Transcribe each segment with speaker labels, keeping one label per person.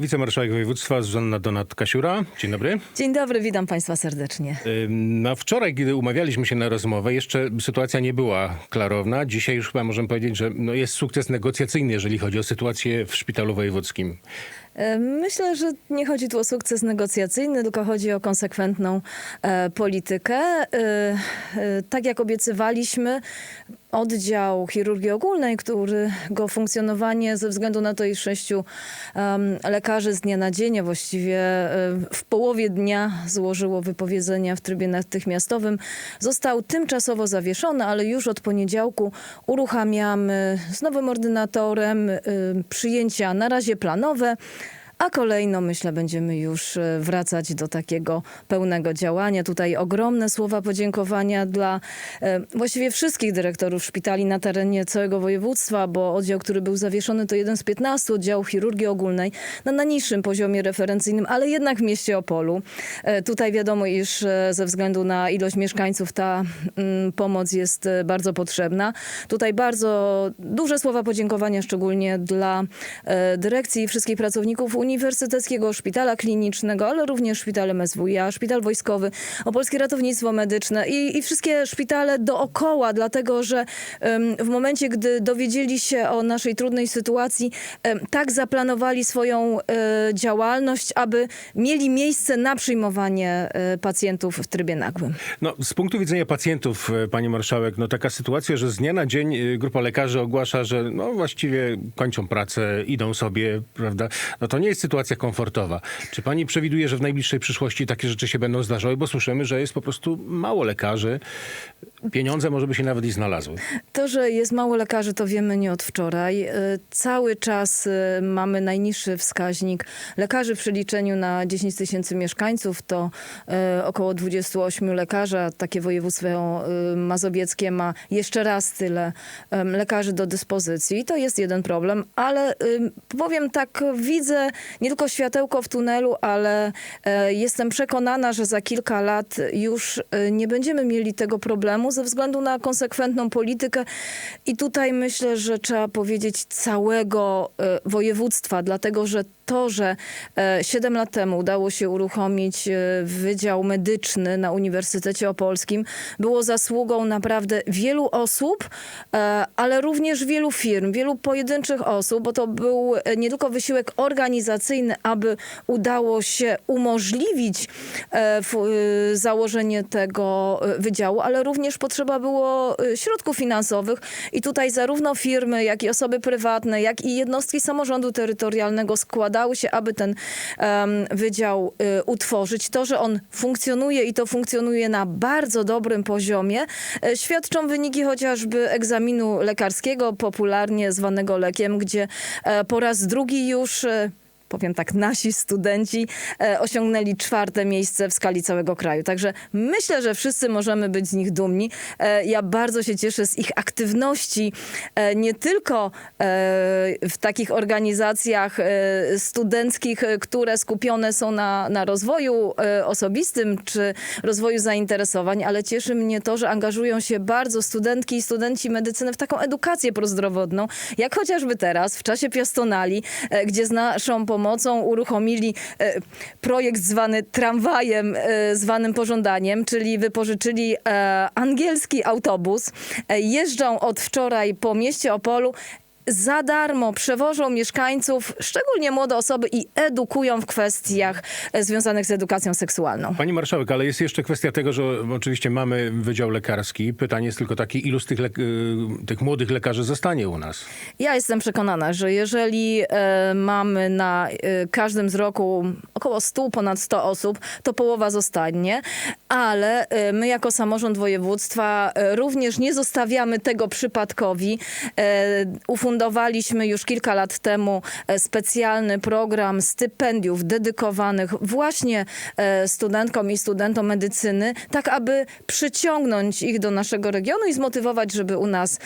Speaker 1: Wicemarszałek województwa Zuzanna Donat-Kasiura. Dzień dobry.
Speaker 2: Dzień dobry, witam Państwa serdecznie.
Speaker 1: No wczoraj, kiedy umawialiśmy się na rozmowę, jeszcze sytuacja nie była klarowna. Dzisiaj już chyba możemy powiedzieć, że no jest sukces negocjacyjny, jeżeli chodzi o sytuację w szpitalu wojewódzkim.
Speaker 2: Myślę, że nie chodzi tu o sukces negocjacyjny, tylko chodzi o konsekwentną e, politykę. E, e, tak jak obiecywaliśmy, oddział chirurgii ogólnej, którego funkcjonowanie ze względu na to, iż sześciu em, lekarzy z dnia na dzień, a właściwie e, w połowie dnia złożyło wypowiedzenia w trybie natychmiastowym, został tymczasowo zawieszony, ale już od poniedziałku uruchamiamy z nowym ordynatorem y, przyjęcia na razie planowe. A kolejno, myślę, będziemy już e, wracać do takiego pełnego działania. Tutaj ogromne słowa podziękowania dla e, właściwie wszystkich dyrektorów szpitali na terenie całego województwa, bo oddział, który był zawieszony, to jeden z 15 oddziałów chirurgii ogólnej na najniższym poziomie referencyjnym, ale jednak w mieście Opolu. E, Tutaj wiadomo, iż ze względu na ilość mieszkańców ta mm, pomoc jest bardzo potrzebna. Tutaj bardzo duże słowa podziękowania, szczególnie dla dyrekcji i wszystkich pracowników Uniwersyteckiego Szpitala Klinicznego, ale również Szpital MSWiA, Szpital Wojskowy, Opolskie Ratownictwo Medyczne i, i wszystkie szpitale dookoła, dlatego że w momencie, gdy dowiedzieli się o naszej trudnej sytuacji, tak zaplanowali swoją e, działalność, aby mieli miejsce na przyjmowanie e, pacjentów w trybie nagłym.
Speaker 1: No, z punktu widzenia pacjentów, e, pani marszałek, no taka sytuacja, że z dnia na dzień grupa lekarzy ogłasza, że no właściwie kończą pracę, idą sobie, prawda? No to nie jest sytuacja komfortowa. Czy pani przewiduje, że w najbliższej przyszłości takie rzeczy się będą zdarzały? Bo słyszymy, że jest po prostu mało lekarzy. Pieniądze może by się nawet i znalazły.
Speaker 2: To, że jest mało lekarzy, to wiemy nie od wczoraj. E, Cały czas e, mamy najniższy wskaźnik lekarzy w przeliczeniu na 10 tysięcy mieszkańców. To e, około 28 lekarzy. a Takie województwo mazowieckie ma jeszcze raz tyle lekarzy do dyspozycji. To jest jeden problem, ale powiem tak, widzę nie tylko światełko w tunelu, ale e, jestem przekonana, że za kilka lat już e, nie będziemy mieli tego problemu ze względu na konsekwentną politykę. I tutaj myślę, że trzeba powiedzieć całego e, województwa, dlatego że to, że e, 7 lat temu udało się uruchomić e, Wydział Medyczny na Uniwersytecie Opolskim, było zasługą naprawdę wielu osób, e, ale również wielu firm, wielu pojedynczych osób, bo to był e, nie tylko wysiłek organizacyjny, aby udało się umożliwić e, e, założenie tego e, wydziału, ale również potrzeba było e, środków finansowych. I tutaj zarówno firmy, jak i osoby prywatne, jak i jednostki samorządu terytorialnego składały się, aby ten em, wydział e, utworzyć. To, że on funkcjonuje i to funkcjonuje na bardzo dobrym poziomie, e, świadczą wyniki chociażby egzaminu lekarskiego, popularnie zwanego lekiem, gdzie e, po raz drugi już e, powiem tak, nasi studenci e, osiągnęli czwarte miejsce w skali całego kraju. Także myślę, że wszyscy możemy być z nich dumni. E, ja bardzo się cieszę z ich aktywności, e, nie tylko e, w takich organizacjach e, studenckich, e, które skupione są na, na rozwoju e, osobistym czy rozwoju zainteresowań, ale cieszy mnie to, że angażują się bardzo studentki i studenci medycyny w taką edukację prozdrowotną, jak chociażby teraz w czasie piastonali, e, gdzie z naszą pomocą uruchomili e, projekt zwany tramwajem, e, zwanym pożądaniem, czyli wypożyczyli e, angielski autobus. Jeżdżą od wczoraj po mieście Opolu za darmo przewożą mieszkańców, szczególnie młode osoby i edukują w kwestiach związanych z edukacją seksualną.
Speaker 1: Pani marszałek, ale jest jeszcze kwestia tego, że oczywiście mamy wydział lekarski. Pytanie jest tylko takie, ilu z tych, y, tych młodych lekarzy zostanie u nas?
Speaker 2: Ja jestem przekonana, że jeżeli e, mamy na e, każdym z roku około 100, ponad 100 osób, to połowa zostanie, ale e, my jako samorząd województwa e, również nie zostawiamy tego przypadkowi. E, ufundowaliśmy już kilka lat temu specjalny program stypendiów dedykowanych właśnie studentkom i studentom medycyny, tak aby przyciągnąć ich do naszego regionu i zmotywować, żeby u nas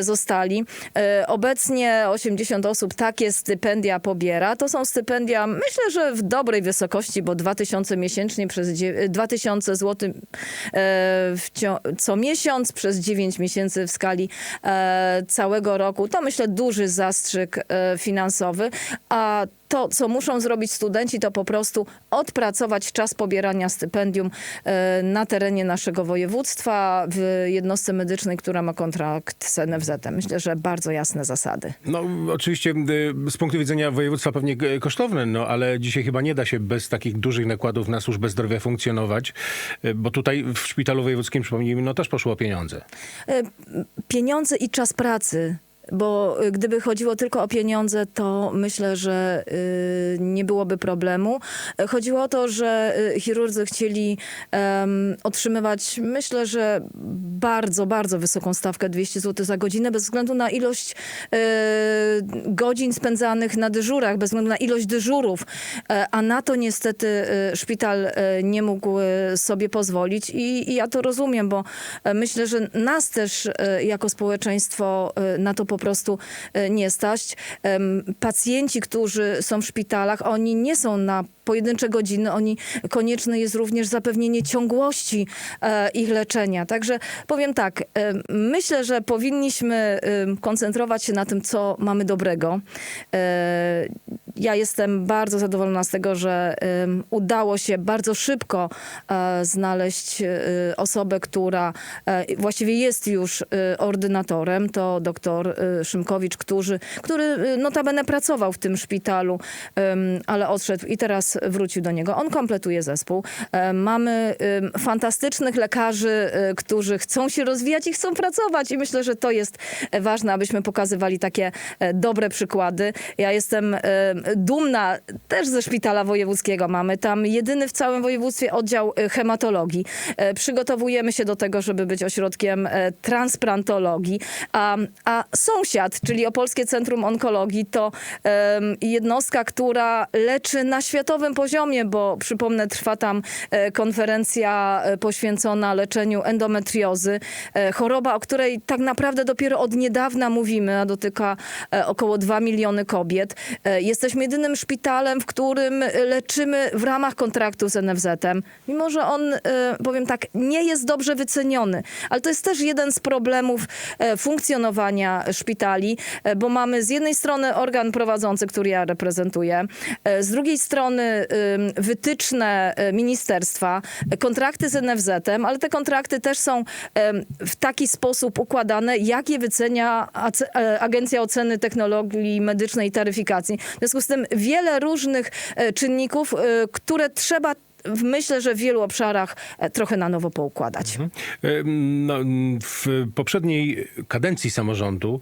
Speaker 2: zostali. Obecnie 80 osób takie stypendia pobiera. To są stypendia, myślę, że w dobrej wysokości, bo 2000 miesięcznie przez dzie- 2000 zł w cio- co miesiąc przez 9 miesięcy w skali e, całego roku. To myślę duży zastrzyk e, finansowy, a to, co muszą zrobić studenci, to po prostu odpracować czas pobierania stypendium e, na terenie naszego województwa w jednostce medycznej, która ma kontrakt z NFZ-em. Myślę, że bardzo jasne zasady.
Speaker 1: No oczywiście y, z punktu widzenia województwa pewnie y, kosztowne, no ale dzisiaj chyba nie da się bez takich dużych nakładów na służbę zdrowia funkcjonować, y, bo tutaj w szpitalu wojewódzkim, przypomnijmy, no też poszło o pieniądze.
Speaker 2: E, pieniądze i czas pracy. Bo y, gdyby chodziło tylko o pieniądze, to myślę, że y, nie byłoby problemu. E, Chodziło o to, że y, chirurdzy chcieli otrzymywać, myślę, że bardzo, bardzo wysoką stawkę 200 zł za godzinę, bez względu na ilość e, godzin spędzanych na dyżurach, bez względu na ilość dyżurów. E, a na to niestety e, szpital nie mógł sobie pozwolić i, i ja to rozumiem, bo myślę, że nas też jako społeczeństwo na to po prostu nie stać. Pacjenci, którzy są w szpitalach, oni nie są na pojedyncze godziny, oni konieczne jest również zapewnienie ciągłości e, ich leczenia. Także powiem tak, e, myślę, że powinniśmy koncentrować się na tym, co mamy dobrego. E, ja jestem bardzo zadowolona z tego, że udało się bardzo szybko znaleźć osobę, która właściwie jest już ordynatorem. To doktor Szymkowicz, który, który notabene pracował w tym szpitalu, ale odszedł i teraz wrócił do niego. On kompletuje zespół. E, Mamy fantastycznych lekarzy, e, którzy chcą się rozwijać i chcą pracować i myślę, że to jest ważne, abyśmy pokazywali takie e, dobre przykłady. Ja jestem dumna też ze szpitala wojewódzkiego. Mamy tam jedyny w całym województwie oddział hematologii. Przygotowujemy się do tego, żeby być ośrodkiem transplantologii. A, a sąsiad, czyli Opolskie Centrum Onkologii, to jednostka, która leczy na poziomie, bo przypomnę, trwa tam e, konferencja e, poświęcona leczeniu endometriozy. E, Choroba, o której tak naprawdę dopiero od niedawna mówimy, a dotyka około 2 miliony kobiet. Jesteśmy jedynym szpitalem, w którym leczymy w ramach kontraktu z NFZ-em. Mimo, że on, powiem tak, nie jest dobrze wyceniony. Ale to jest też jeden z problemów funkcjonowania szpitali, bo mamy z jednej strony organ prowadzący, który ja reprezentuję, z drugiej strony wytyczne e, ministerstwa, kontrakty z NFZ-em, ale te kontrakty też są w taki sposób układane, jak je wycenia e, Agencja Oceny Technologii Medycznej i Taryfikacji. W związku z tym wiele różnych e, czynników, e, które trzeba myślę, że w wielu obszarach e, trochę na nowo poukładać.
Speaker 1: Em, No, w poprzedniej kadencji samorządu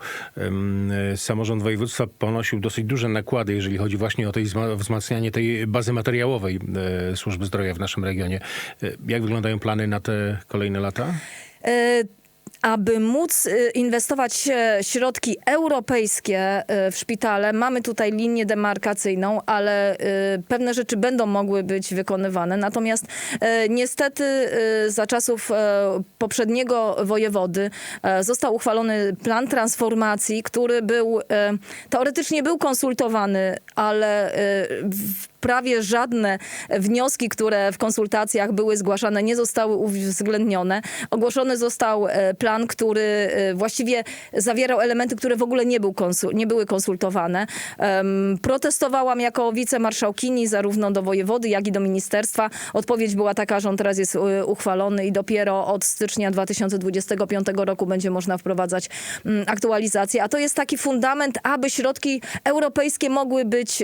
Speaker 1: samorząd województwa ponosił dosyć duże nakłady, jeżeli chodzi właśnie o tej wzma- wzmacnianie tej bazy materiałowej e, służby zdrowia w naszym regionie. E, Jak wyglądają plany na te kolejne lata?
Speaker 2: Aby móc e, inwestować e, środki europejskie e, w szpitale, mamy tutaj linię demarkacyjną, ale e, pewne rzeczy będą mogły być wykonywane. Natomiast e, niestety za czasów e, poprzedniego wojewody został uchwalony plan transformacji, który był teoretycznie był konsultowany, ale w prawie żadne wnioski, które w konsultacjach były zgłaszane, nie zostały uwzględnione. Ogłoszony został e, plan, który e, właściwie zawierał elementy, które w ogóle nie, był konsul- nie były konsultowane. Protestowałam jako wicemarszałkini zarówno do wojewody, jak i do ministerstwa. Odpowiedź była taka, że on teraz jest e, uchwalony i dopiero od stycznia 2025 roku będzie można wprowadzać mm, aktualizację. A to jest taki fundament, aby środki europejskie mogły być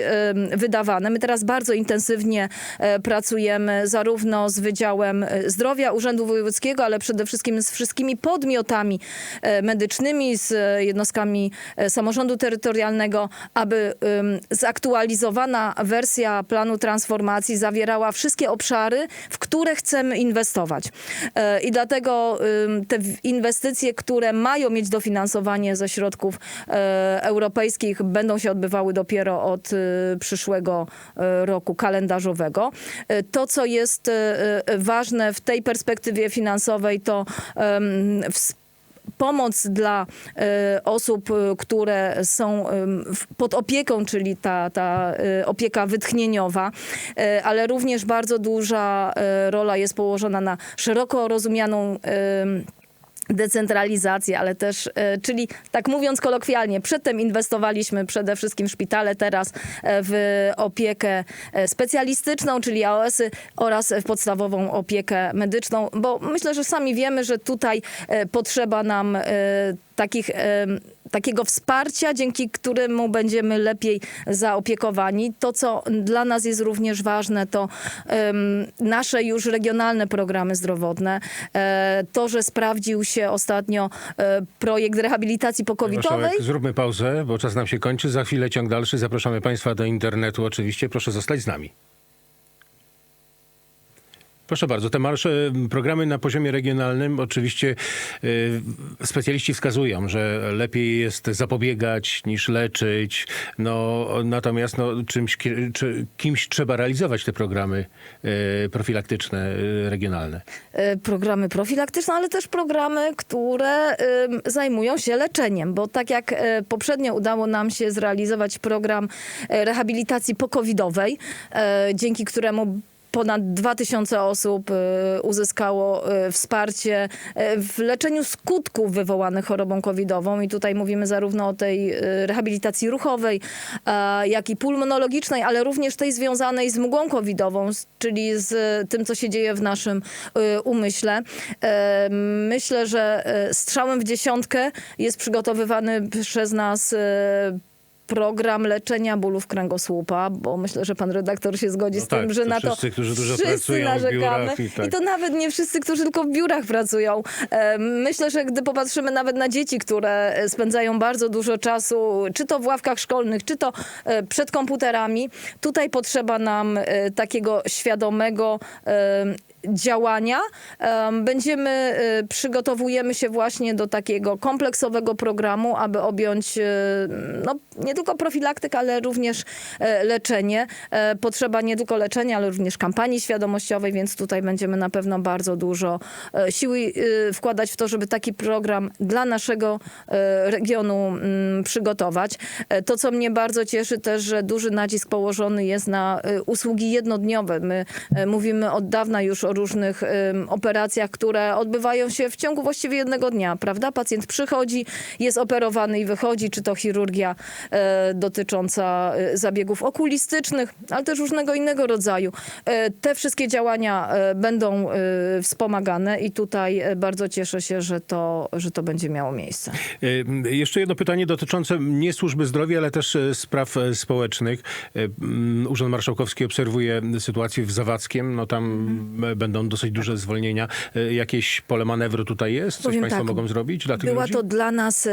Speaker 2: wydawane. My teraz bardzo intensywnie e, pracujemy zarówno z Wydziałem e, Zdrowia Urzędu Wojewódzkiego, ale przede wszystkim z wszystkimi podmiotami e, medycznymi, z jednostkami samorządu terytorialnego, aby zaktualizowana wersja planu transformacji zawierała wszystkie obszary, w które chcemy inwestować. I dlatego te inwestycje, które mają mieć dofinansowanie ze środków europejskich, będą się odbywały dopiero od przyszłego e, roku kalendarzowego. E, To, co jest e, e, ważne w tej perspektywie finansowej, to pomoc dla osób, które są pod opieką, czyli ta, ta opieka wytchnieniowa, ale również bardzo duża rola jest położona na szeroko rozumianą decentralizację, ale też, e, czyli tak mówiąc kolokwialnie, przedtem inwestowaliśmy przede wszystkim w szpitale, teraz e, w opiekę e, specjalistyczną, czyli AOS-y oraz w podstawową opiekę medyczną, bo myślę, że sami wiemy, że tutaj potrzeba nam takich takiego wsparcia, dzięki któremu będziemy lepiej zaopiekowani. To, co dla nas jest również ważne, to nasze już regionalne programy zdrowotne. E, to, że sprawdził się ostatnio e, projekt rehabilitacji pokowidowej.
Speaker 1: Zróbmy pauzę, bo czas nam się kończy. Za chwilę ciąg dalszy. Zapraszamy Państwa do internetu oczywiście. Proszę zostać z nami. Proszę bardzo, te marsze, programy na poziomie regionalnym oczywiście y, specjaliści wskazują, że lepiej jest zapobiegać niż leczyć. No, natomiast no, czymś, czy, kimś trzeba realizować te programy y, profilaktyczne y, regionalne.
Speaker 2: e, programy profilaktyczne, ale też programy, które zajmują się leczeniem, bo tak jak e, poprzednio udało nam się zrealizować program e, rehabilitacji pokowidowej, dzięki któremu Ponad 2000 osób e, uzyskało e, wsparcie e, w leczeniu skutków wywołanych chorobą covidową. I tutaj mówimy zarówno o tej rehabilitacji ruchowej, e, jak i pulmonologicznej, ale również tej związanej z mgłą covidową, czyli z tym, co się dzieje w naszym umyśle. E, Myślę, że strzałem w dziesiątkę jest przygotowywany przez nas program leczenia bólów kręgosłupa, bo myślę, że pan redaktor się zgodzi
Speaker 1: No
Speaker 2: z
Speaker 1: tak,
Speaker 2: tym, że
Speaker 1: to
Speaker 2: na to
Speaker 1: wszyscy, którzy dużo
Speaker 2: wszyscy
Speaker 1: pracują
Speaker 2: narzekamy.
Speaker 1: i tak.
Speaker 2: I to nawet nie wszyscy, którzy tylko w biurach pracują. E, Myślę, że gdy popatrzymy nawet na dzieci, które e, spędzają bardzo dużo czasu, czy to w ławkach szkolnych, czy to e, przed komputerami, tutaj potrzeba nam takiego świadomego działania. Em, Będziemy, e, przygotowujemy się właśnie do takiego kompleksowego programu, aby objąć e, no, nie tylko profilaktykę, ale również e, leczenie. E, Potrzeba nie tylko leczenia, ale również kampanii świadomościowej, więc tutaj będziemy na pewno bardzo dużo e, siły e, wkładać w to, żeby taki program dla naszego regionu mm, przygotować. To, co mnie bardzo cieszy też, że duży nacisk położony jest na usługi jednodniowe. My mówimy od dawna już o różnych operacjach, które odbywają się w ciągu właściwie jednego dnia, prawda? Pacjent przychodzi, jest operowany i wychodzi, czy to chirurgia e, dotycząca e, zabiegów okulistycznych, ale też różnego innego rodzaju. E, te wszystkie działania e, będą wspomagane i tutaj bardzo cieszę się, że to, że to będzie miało miejsce.
Speaker 1: Y, Jeszcze jedno pytanie dotyczące nie służby zdrowia, ale też spraw społecznych. Y, Urząd Marszałkowski obserwuje sytuację w Zawadzkiem. No tam
Speaker 2: Mhm.
Speaker 1: Będą dosyć duże zwolnienia. Y, Jakieś pole manewru tutaj jest? Coś
Speaker 2: Powiem
Speaker 1: państwo
Speaker 2: tak,
Speaker 1: mogą zrobić dla tych
Speaker 2: Była
Speaker 1: ludzi?
Speaker 2: to dla nas e,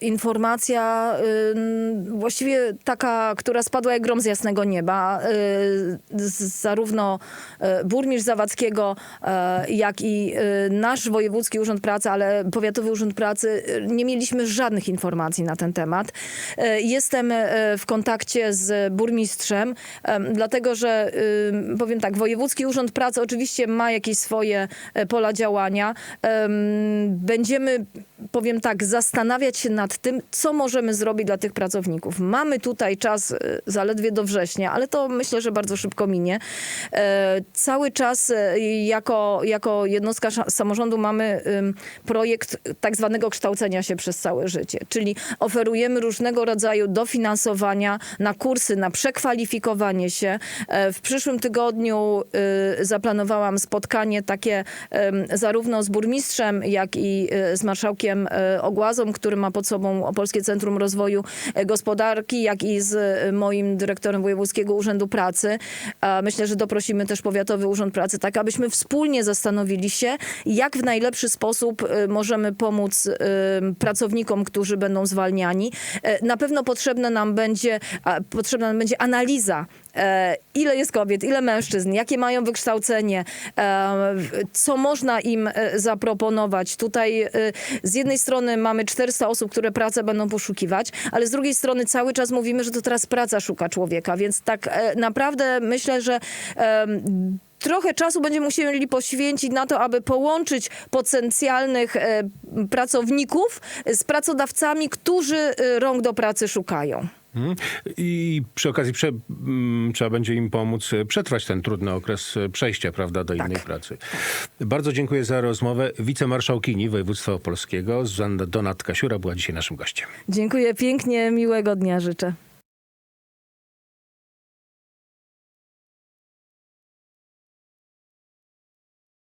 Speaker 2: informacja e, właściwie taka, która spadła jak grom z jasnego nieba. E, z, zarówno e, burmistrz Zawadzkiego, e, jak i e, nasz Wojewódzki Urząd Pracy, ale Powiatowy Urząd Pracy, e, nie mieliśmy żadnych informacji na ten temat. E, jestem e, w kontakcie z burmistrzem, e, dlatego że e, powiem tak, Wojewódzki Urząd Pracy oczywiście ma jakieś swoje e, pola działania. Em, Będziemy, powiem tak, zastanawiać się nad tym, co możemy zrobić dla tych pracowników. Mamy tutaj czas e, zaledwie do września, ale to myślę, że bardzo szybko minie. E, Cały czas jako, jako jednostka samorządu mamy projekt tak zwanego kształcenia się przez całe życie, czyli oferujemy różnego rodzaju dofinansowania na kursy, na przekwalifikowanie się. W przyszłym tygodniu y, zaplanowałam spotkanie takie zarówno z burmistrzem, jak i y, z marszałkiem y, Ogłazą, który ma pod sobą Polskie Centrum Rozwoju e, Gospodarki, jak i z moim dyrektorem Wojewódzkiego Urzędu Pracy. Myślę, że doprosimy też Powiatowy Urząd Pracy, tak abyśmy wspólnie zastanowili się, jak w najlepszy sposób możemy pomóc pracownikom, którzy będą zwalniani. E, Na pewno potrzebne nam będzie, potrzebna nam będzie analiza e, ile jest kobiet, ile mężczyzn, jakie mają wykształcenie, e, co można im e, zaproponować. Tutaj e, z jednej strony mamy 400 osób, które pracę będą poszukiwać, ale z drugiej strony cały czas mówimy, że to teraz praca szuka człowieka, więc tak e, naprawdę myślę, że Trochę czasu będziemy musieli poświęcić na to, aby połączyć potencjalnych e, pracowników z pracodawcami, którzy e, rąk do pracy szukają.
Speaker 1: Mhm. I przy okazji prze, m, trzeba będzie im pomóc e, przetrwać ten trudny okres e, przejścia prawda, do innej pracy. Bardzo dziękuję za rozmowę. Wicemarszałkini województwa opolskiego Zuzanna Donat-Kasiura była dzisiaj naszym gościem.
Speaker 2: Dziękuję pięknie, miłego dnia życzę.